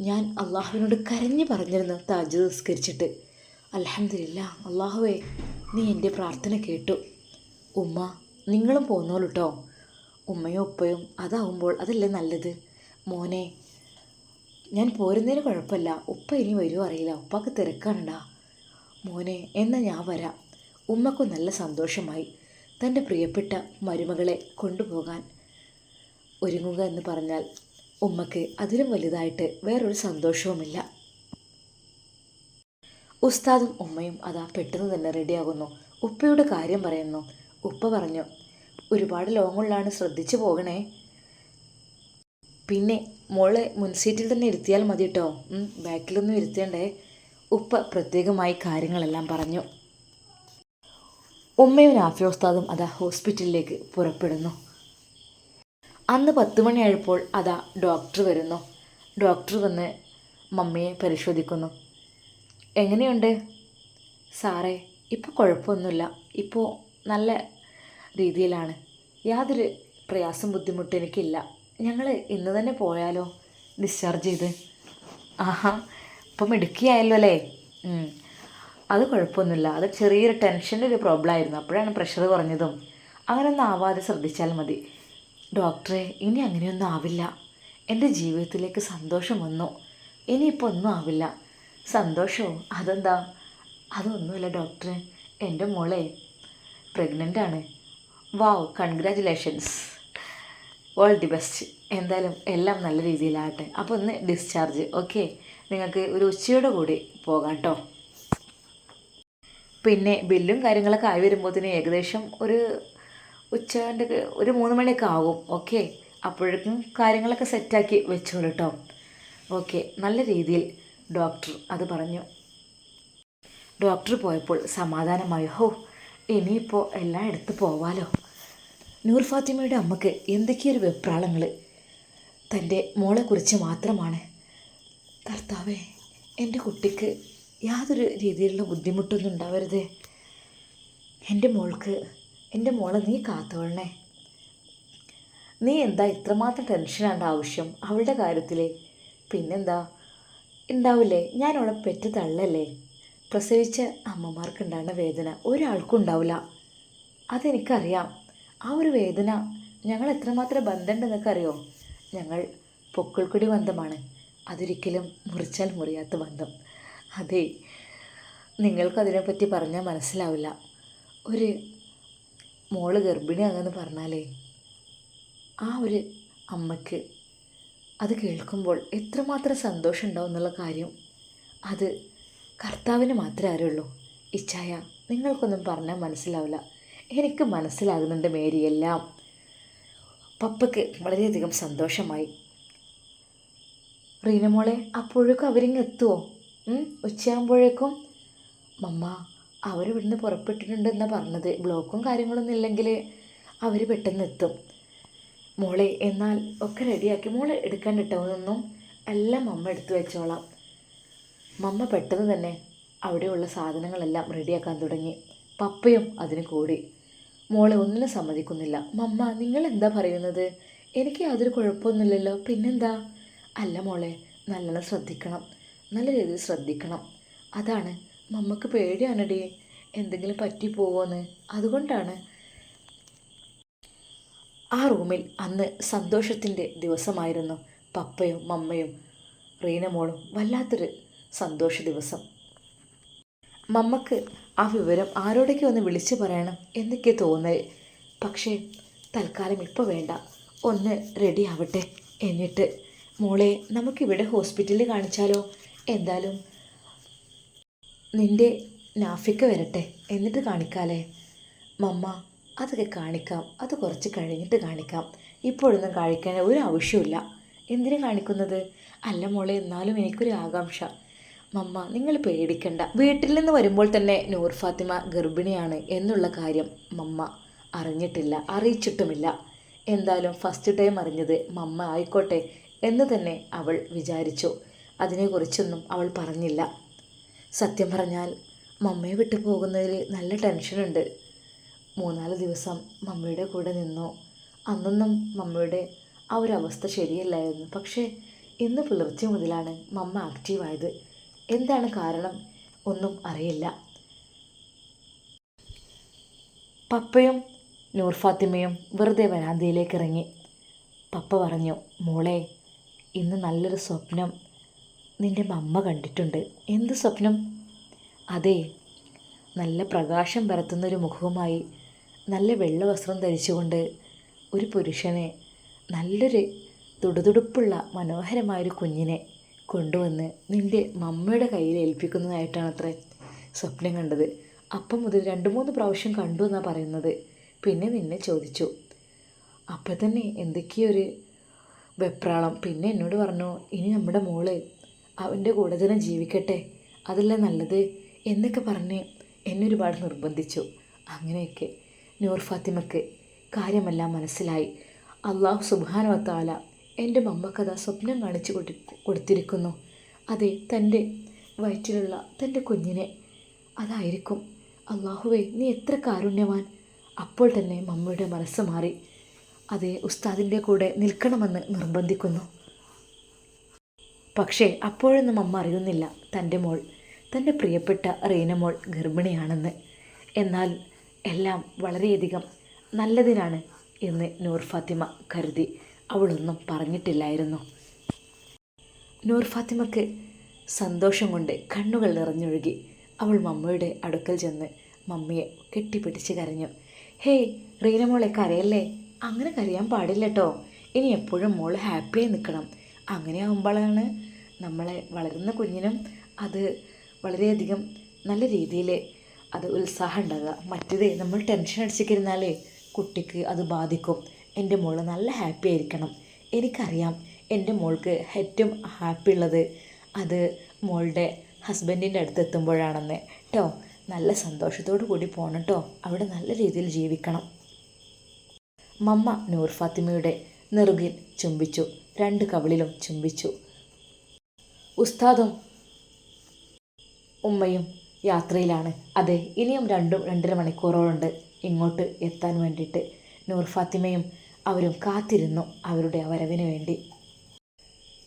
ഞാൻ അള്ളാഹുവിനോട് കരഞ്ഞു പറഞ്ഞിരുന്നു താജ് നിസ്കരിച്ചിട്ട്. അലഹമില്ല അള്ളാഹുവേ നീ എന്റെ പ്രാർത്ഥന കേട്ടു. ഉമ്മ നിങ്ങളും പോന്നോളൂ കേട്ടോ ഉമ്മയും ഉപ്പയും അതാവുമ്പോൾ അതല്ലേ നല്ലത്? മോനെ ഞാൻ പോരുന്നതിന് കുഴപ്പമില്ല. ഉപ്പ ഇനി വരുമോ അറിയില്ല. ഉപ്പാക്ക് തിരക്കാണടാ. മോനെ എന്നാൽ ഞാൻ വരാം. ഉമ്മക്ക് നല്ല സന്തോഷമായി. തന്റെ പ്രിയപ്പെട്ട മരുമകളെ കൊണ്ടുപോകാൻ ഒരുങ്ങുക എന്ന് പറഞ്ഞാൽ ഉമ്മക്ക് അതിലും വലുതായിട്ട് വേറൊരു സന്തോഷവുമില്ല. ഉസ്താദും ഉമ്മയും അതാ പെട്ടെന്ന് തന്നെ റെഡിയാകുന്നു. ഉപ്പയുടെ കാര്യം പറയുന്നു. ഉപ്പ പറഞ്ഞു ഒരുപാട് ലോങ്ങുള്ളാണ് ശ്രദ്ധിച്ചു പോകണേ. പിന്നെ മോളെ മുൻസീറ്റിൽ തന്നെ ഇരുത്തിയാൽ മതി കേട്ടോ ബാക്കിലൊന്നും ഇരുത്തേണ്ടേ? ഉപ്പ പ്രത്യേകമായി കാര്യങ്ങളെല്ലാം പറഞ്ഞു. ഉമ്മയും നാഫി ഉസ്താദും അതാ ഹോസ്പിറ്റലിലേക്ക് പുറപ്പെടുന്നു. അന്ന് പത്ത് മണിയായപ്പോൾ അതാ ഡോക്ടർ വരുന്നു. ഡോക്ടർ വന്ന് മമ്മിയെ പരിശോധിക്കുന്നു. എങ്ങനെയുണ്ട്? സാറേ ഇപ്പോൾ കുഴപ്പമൊന്നുമില്ല ഇപ്പോൾ നല്ല രീതിയിലാണ്. യാതൊരു പ്രയാസം ബുദ്ധിമുട്ടും എനിക്കില്ല. ഞങ്ങൾ ഇന്ന് തന്നെ പോയാലോ? ഡിസ്ചാർജ് ചെയ്ത്. ആഹാ ഇപ്പം മിടുക്കിയായല്ലോ അല്ലേ? അത് കുഴപ്പമൊന്നുമില്ല അത് ചെറിയൊരു ടെൻഷന്റെ ഒരു പ്രോബ്ലം ആയിരുന്നു അപ്പോഴാണ് പ്രഷർ കുറഞ്ഞതും. അങ്ങനെയൊന്നും ആവാതെ ശ്രദ്ധിച്ചാൽ മതി. ഡോക്ടറെ ഇനി അങ്ങനെയൊന്നും ആവില്ല. എന്റെ ജീവിതത്തിലേക്ക് സന്തോഷം വന്നു. ഇനിയിപ്പോൾ ഒന്നും ആവില്ല. സന്തോഷവും. അതെന്താ? അതൊന്നുമല്ല ഡോക്ടറെ എന്റെ മോളെ പ്രഗ്നന്റ് ആണ്. Wow congratulations all the best എന്തായാലും എല്ലാം നല്ല രീതിയിലാകട്ടെ. അപ്പോൾ ഒന്ന് ഡിസ്ചാർജ് ഓക്കെ നിങ്ങൾക്ക് ഒരു ഉച്ചയോടെ കൂടി പോകാം കേട്ടോ പിന്നെ ബില്ലും കാര്യങ്ങളൊക്കെ ആയി വരുമ്പോഴത്തേന് ഏകദേശം ഒരു ഉച്ചന്റെ ഒരു മൂന്ന് മണിയൊക്കെ ആകും ഓക്കെ അപ്പോഴേക്കും കാര്യങ്ങളൊക്കെ സെറ്റാക്കി വെച്ചോളൂ കേട്ടോ ഓക്കെ നല്ല രീതിയിൽ ഡോക്ടർ അത് പറഞ്ഞു. ഡോക്ടർ പോയപ്പോൾ സമാധാനമായി ഹോ ഇനിയിപ്പോൾ എല്ലാം എടുത്ത് പോവാലോ. നൂർ ഫാത്തിമയുടെ അമ്മയ്ക്ക് എന്തൊക്കെയൊരു വെപ്രാളങ്ങൾ തന്റെ മോളെക്കുറിച്ച് മാത്രമാണ്. കർത്താവേ എന്റെ കുട്ടിക്ക് യാതൊരു രീതിയിലുള്ള ബുദ്ധിമുട്ടൊന്നും ഉണ്ടാവരുത്. എന്റെ മോൾക്ക് എന്റെ മോളെ നീ കാത്തോളണേ. നീ എന്താ ഇത്രമാത്രം ടെൻഷനാണ്ട് ആവശ്യം അവളുടെ കാര്യത്തിൽ പിന്നെന്താ? ഉണ്ടാവില്ലേ ഞാൻ അവളെ പെറ്റ് തള്ളല്ലേ? പ്രസവിച്ച അമ്മമാർക്കുണ്ടാകുന്ന വേദന ഒരാൾക്കും ഉണ്ടാവില്ല അതെനിക്കറിയാം. ആ ഒരു വേദന ഞങ്ങൾ എത്രമാത്രം ബന്ധമുണ്ടെന്നൊക്കെ അറിയോ ഞങ്ങൾ പൊക്കിൾക്കുടി ബന്ധമാണ്. അതൊരിക്കലും മുറിച്ചാൽ മുറിയാത്ത ബന്ധം. അതെ നിങ്ങൾക്കതിനെപ്പറ്റി പറഞ്ഞാൽ മനസ്സിലാവില്ല. ഒരു മോൾ ഗർഭിണിയാകുമെന്ന് പറഞ്ഞാലേ ആ ഒരു അമ്മയ്ക്ക് അത് കേൾക്കുമ്പോൾ എത്രമാത്രം സന്തോഷം ഉണ്ടാവും എന്നുള്ള കാര്യം അത് കർത്താവിന് മാത്രമേ അറിയുള്ളൂ. ഇച്ഛായ നിങ്ങൾക്കൊന്നും പറഞ്ഞാൽ മനസ്സിലാവില്ല. എനിക്ക് മനസ്സിലാകുന്നുണ്ട് മേരി എല്ലാം. പപ്പയ്ക്ക് വളരെയധികം സന്തോഷമായി. റീനമോളെ അപ്പോഴേക്കും അവരിങ്ങ് എത്തുമോ ഉച്ചയാകുമ്പോഴേക്കും? മമ്മ അവർ ഇവിടുന്ന് പുറപ്പെട്ടിട്ടുണ്ട് പറഞ്ഞത്. ബ്ലോക്കും കാര്യങ്ങളൊന്നും ഇല്ലെങ്കിൽ അവർ പെട്ടെന്ന് എത്തും. മോളെ എന്നാൽ ഒക്കെ റെഡിയാക്കി മോളെ എടുക്കാൻ ഇട്ടതൊന്നും എല്ലാം മമ്മ എടുത്തു വെച്ചോളാം. മമ്മ പെട്ടെന്ന് തന്നെ അവിടെയുള്ള സാധനങ്ങളെല്ലാം റെഡിയാക്കാൻ തുടങ്ങി. പപ്പയും അതിന് കൂടി. മോളെ ഒന്നിനും സമ്മതിക്കുന്നില്ല. മമ്മ നിങ്ങൾ എന്താ പറയുന്നത്? എനിക്ക് യാതൊരു കുഴപ്പമൊന്നുമില്ലല്ലോ. പിന്നെന്താ? അല്ല മോളെ നല്ലോണം ശ്രദ്ധിക്കണം. നല്ല രീതിയിൽ ശ്രദ്ധിക്കണം. അതാണ് മമ്മക്ക് പേടിയാണടി. എന്തെങ്കിലും പറ്റിപ്പോവോന്ന്. അതുകൊണ്ടാണ് ആ റൂമിൽ അന്ന് സന്തോഷത്തിന്റെ ദിവസമായിരുന്നു. പപ്പയും മമ്മയും റീനമോളും വല്ലാത്തൊരു സന്തോഷ ദിവസം. മമ്മക്ക് ആ വിവരം ആരോടൊക്കെ ഒന്ന് വിളിച്ചു പറയണം എന്നൊക്കെ തോന്നൽ. പക്ഷേ തൽക്കാലം ഇപ്പോൾ വേണ്ട. ഒന്ന് റെഡി ആവട്ടെ എന്നിട്ട് മോളെ നമുക്കിവിടെ ഹോസ്പിറ്റലിൽ കാണിച്ചാലോ? എന്തായാലും നിന്റെ നാഫിക്ക വരട്ടെ എന്നിട്ട് കാണിക്കാലേ. മമ്മ അതൊക്കെ കാണിക്കാം. അത് കുറച്ച് കഴിഞ്ഞിട്ട് കാണിക്കാം. ഇപ്പോഴൊന്നും കാണിക്കാൻ ഒരു ആവശ്യമില്ല എന്തിനു കാണിക്കുന്നത്? അല്ല മോളെ എന്നാലും എനിക്കൊരു ആകാംക്ഷ. മമ്മ നിങ്ങൾ പേടിക്കണ്ട. വീട്ടിൽ നിന്ന് വരുമ്പോൾ തന്നെ നൂർ ഫാത്തിമ ഗർഭിണിയാണ് എന്നുള്ള കാര്യം മമ്മ അറിഞ്ഞിട്ടില്ല അറിയിച്ചിട്ടുമില്ല. എന്തായാലും ഫസ്റ്റ് ടൈം അറിഞ്ഞത് മമ്മ ആയിക്കോട്ടെ എന്ന് തന്നെ അവൾ വിചാരിച്ചു. അതിനെക്കുറിച്ചൊന്നും അവൾ പറഞ്ഞില്ല. സത്യം പറഞ്ഞാൽ മമ്മയെ വിട്ടു പോകുന്നതിൽ നല്ല ടെൻഷനുണ്ട്. മൂന്നാൽ ദിവസം മമ്മിയുടെ കൂടെ നിന്നു. അന്നൊന്നും മമ്മിയുടെ ആ ഒരു അവസ്ഥ ശരിയല്ലായിരുന്നു. പക്ഷേ ഇന്ന് പുലർച്ചെ മുതലാണ് മമ്മ ആക്റ്റീവായത് എന്താണ് കാരണം ഒന്നും അറിയില്ല. പപ്പയും നൂർ ഫാത്തിമയും വെറുതെ വരാന്തയിലേക്ക് ഇറങ്ങി. പപ്പ പറഞ്ഞു മോളെ ഇന്ന് നല്ലൊരു സ്വപ്നം നിന്റെ മമ്മ കണ്ടിട്ടുണ്ട്. എന്ത് സ്വപ്നം? അതെ നല്ല പ്രകാശം പരത്തുന്നൊരു മുഖവുമായി നല്ല വെള്ള വസ്ത്രം ധരിച്ചുകൊണ്ട് ഒരു പുരുഷനെ നല്ലൊരു തുടുതുടുപ്പുള്ള മനോഹരമായൊരു കുഞ്ഞിനെ കൊണ്ടുവന്ന് നിന്റെ മമ്മയുടെ കയ്യിൽ ഏൽപ്പിക്കുന്നതായിട്ടാണ് അത്ര സ്വപ്നം കണ്ടത്. അപ്പം മുതൽ രണ്ട് മൂന്ന് പ്രാവശ്യം കണ്ടു എന്നാണ് പറയുന്നത്. പിന്നെ നിന്നെ ചോദിച്ചു. അപ്പം തന്നെ എന്തൊക്കെയൊരു വെപ്രാളം. പിന്നെ എന്നോട് പറഞ്ഞു ഇനി നമ്മുടെ മോൾ അവന്റെ കൂടെ തന്നെ ജീവിക്കട്ടെ. അതല്ലേ നല്ലത്? എന്നൊക്കെ പറഞ്ഞ് എന്നെ ഒരുപാട് നിർബന്ധിച്ചു. അങ്ങനെയൊക്കെ. നൂർ ഫാത്തിമക്ക് കാര്യമെല്ലാം മനസ്സിലായി. അള്ളാഹു സുബാനുവത്താല എന്റെ മമ്മക്കഥ സ്വപ്നം കാണിച്ചു കൊടു കൊടുത്തിരിക്കുന്നു. അതെ തന്റെ വയറ്റിലുള്ള തന്റെ കുഞ്ഞിനെ അതായിരിക്കും. അള്ളാഹുവെ നീ എത്ര കാരുണ്യവാൻ. അപ്പോൾ തന്നെ മമ്മയുടെ മനസ്സ് മാറി. അതെ ഉസ്താദിന്റെ കൂടെ നിൽക്കണമെന്ന് നിർബന്ധിക്കുന്നു. പക്ഷേ അപ്പോഴൊന്നും അമ്മ അറിയുന്നില്ല തന്റെ മോൾ തന്റെ പ്രിയപ്പെട്ട റീനമോൾ ഗർഭിണിയാണെന്ന്. എന്നാൽ എല്ലാം വളരെയധികം നല്ലതിനാണ് എന്ന് നൂർ ഫാത്തിമ കരുതി. അവളൊന്നും പറഞ്ഞിട്ടില്ലായിരുന്നു. നൂർ ഫാത്തിമക്ക് സന്തോഷം കൊണ്ട് കണ്ണുകൾ നിറഞ്ഞൊഴുകി അവൾ മമ്മയുടെ അടുക്കൽ ചെന്ന് മമ്മിയെ കെട്ടിപ്പിടിച്ച് കരഞ്ഞു. ഹേയ് റീനമോളെ കരയല്ലേ? അങ്ങനെ കരയാൻ പാടില്ല കേട്ടോ ഇനി എപ്പോഴും മോൾ ഹാപ്പിയായി നിൽക്കണം. അങ്ങനെ ആകുമ്പോഴാണ് നമ്മളെ വളരുന്ന കുഞ്ഞിനും അത് വളരെയധികം നല്ല രീതിയിൽ അത് ഉത്സാഹം ഉണ്ടാകുക മറ്റേത് നമ്മൾ ടെൻഷൻ അടിച്ചിരുന്നാലേ കുട്ടിക്ക് അത് ബാധിക്കും. എന്റെ മോൾ നല്ല ഹാപ്പി ആയിരിക്കണം. എനിക്കറിയാം എന്റെ മോൾക്ക് ഏറ്റവും ഹാപ്പി ഉള്ളത് അത് മോളുടെ ഹസ്ബൻഡിന്റെ അടുത്ത് എത്തുമ്പോഴാണെന്ന്. കേട്ടോ നല്ല സന്തോഷത്തോടു കൂടി പോകണം കേട്ടോ അവിടെ നല്ല രീതിയിൽ ജീവിക്കണം. മമ്മ നൂർ ഫാത്തിമയുടെ നെറുകിൽ ചുംബിച്ചു. രണ്ട് കവിളിലും ചുംബിച്ചു. ഉസ്താദും ഉമ്മയും യാത്രയിലാണ്. അതെ ഇനിയും രണ്ടും രണ്ടര മണിക്കൂറോളുണ്ട് ഇങ്ങോട്ട് എത്താൻ വേണ്ടിയിട്ട്. നൂർ ഫാത്തിമയും അവരും കാത്തിരുന്നു അവരുടെ വരവിന് വേണ്ടി.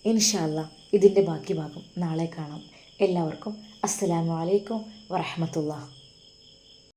ഇൻഷാല്ല ഇതിന്റെ ബാക്കി ഭാഗം നാളെ കാണാം. എല്ലാവർക്കും അസ്സലാമു അലൈക്കും വറഹമത്തുള്ള